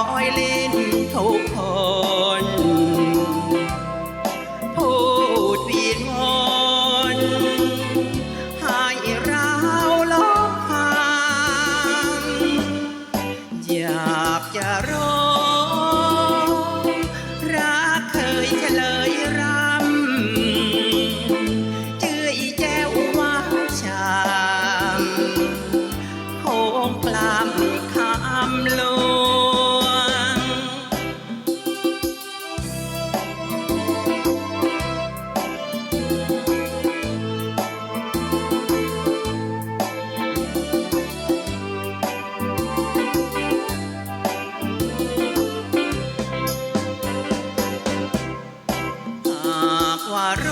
อยลิ้นทุกคน พูดวีนวอนให้เราลพังอยากจะรอรักเคยเฉลยรำเจอแจ้วว่าชามโคงกลามคำลง ร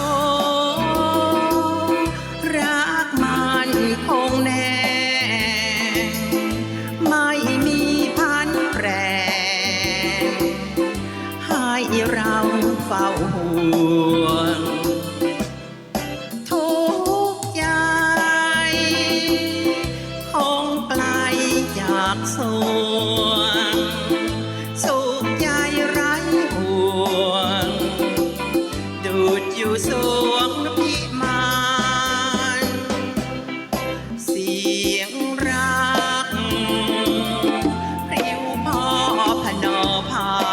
รักมันคงแน่ ไม่มีพันแปร ให้เราเฝ้าห่วงทุกยายคงไกลจากสวน อยู่สวงพิมานเสียงรักริ้วพ่อพนอพา